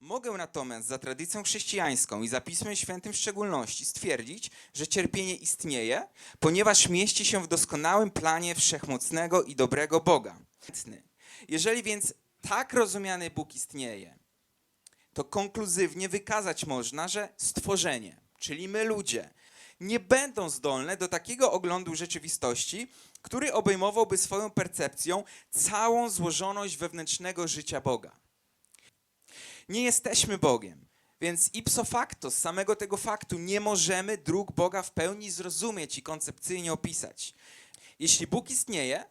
Mogę natomiast za tradycją chrześcijańską i za Pismem Świętym w szczególności stwierdzić, że cierpienie istnieje, ponieważ mieści się w doskonałym planie wszechmocnego i dobrego Boga. Jeżeli więc tak rozumiany Bóg istnieje, to konkluzywnie wykazać można, że stworzenie, czyli my ludzie, nie będą zdolne do takiego oglądu rzeczywistości, który obejmowałby swoją percepcją całą złożoność wewnętrznego życia Boga. Nie jesteśmy Bogiem, więc ipso facto, z samego tego faktu, nie możemy dróg Boga w pełni zrozumieć i koncepcyjnie opisać. Jeśli Bóg istnieje,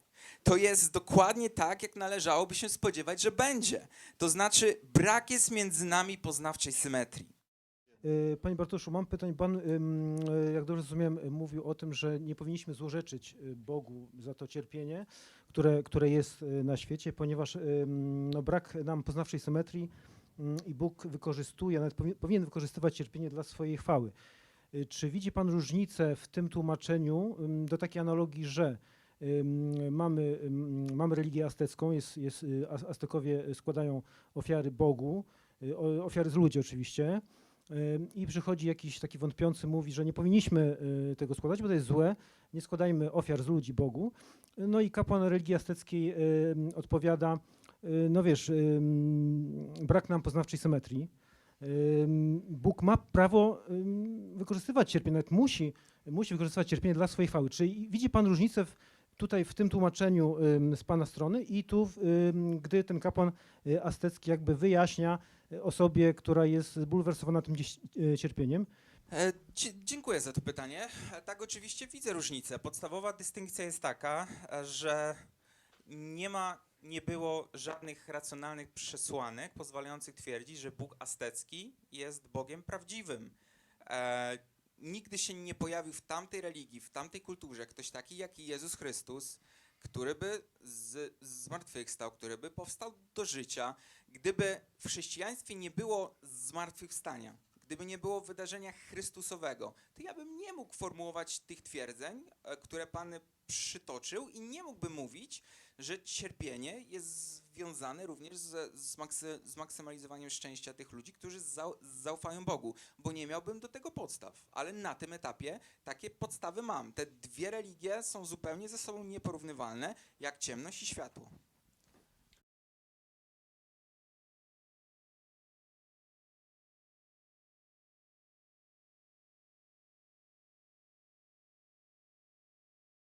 to jest dokładnie tak, jak należałoby się spodziewać, że będzie. To znaczy, brak jest między nami poznawczej symetrii. Y, Panie Bartoszu, mam pytanie. Pan, y, jak dobrze rozumiem, mówił o tym, że nie powinniśmy złorzeczyć y, Bogu za to cierpienie, które, które jest na świecie, ponieważ no, brak nam poznawczej symetrii ym, i Bóg wykorzystuje, nawet powi- powinien wykorzystywać cierpienie dla swojej chwały. Y, Czy widzi Pan różnicę w tym tłumaczeniu do takiej analogii, że mamy, mamy religię aztecką, jest, jest, y, Az- Aztekowie składają ofiary Bogu, y, ofiary z ludzi oczywiście, i przychodzi jakiś taki wątpiący, mówi, że nie powinniśmy tego składać, bo to jest złe, nie składajmy ofiar z ludzi Bogu. No i kapłan religii azteckiej odpowiada, no wiesz, brak nam poznawczej symetrii. Ym, Bóg ma prawo wykorzystywać cierpienie, nawet musi, musi wykorzystywać cierpienie dla swojej chwały. Czy widzi Pan różnicę w, tutaj w tym tłumaczeniu z Pana strony i tu, gdy ten kapłan y, aztecki jakby wyjaśnia y, osobie, która jest zbulwersowana tym y, cierpieniem? E, Dziękuję za to pytanie. E, Tak, oczywiście widzę różnicę. Podstawowa dystynkcja jest taka, e, że nie ma, nie było żadnych racjonalnych przesłanek pozwalających twierdzić, że Bóg aztecki jest Bogiem prawdziwym. E, nigdy się nie pojawił w tamtej religii, w tamtej kulturze ktoś taki jak Jezus Chrystus, który by z, zmartwychwstał, który by powstał do życia, gdyby w chrześcijaństwie nie było zmartwychwstania, gdyby nie było wydarzenia Chrystusowego, to ja bym nie mógł formułować tych twierdzeń, e, które Pan przytoczył i nie mógłbym mówić, że cierpienie jest związane również z, z, maksy, z maksymalizowaniem szczęścia tych ludzi, którzy zau, zaufają Bogu, bo nie miałbym do tego podstaw. Ale na tym etapie takie podstawy mam. Te dwie religie są zupełnie ze sobą nieporównywalne, jak ciemność i światło.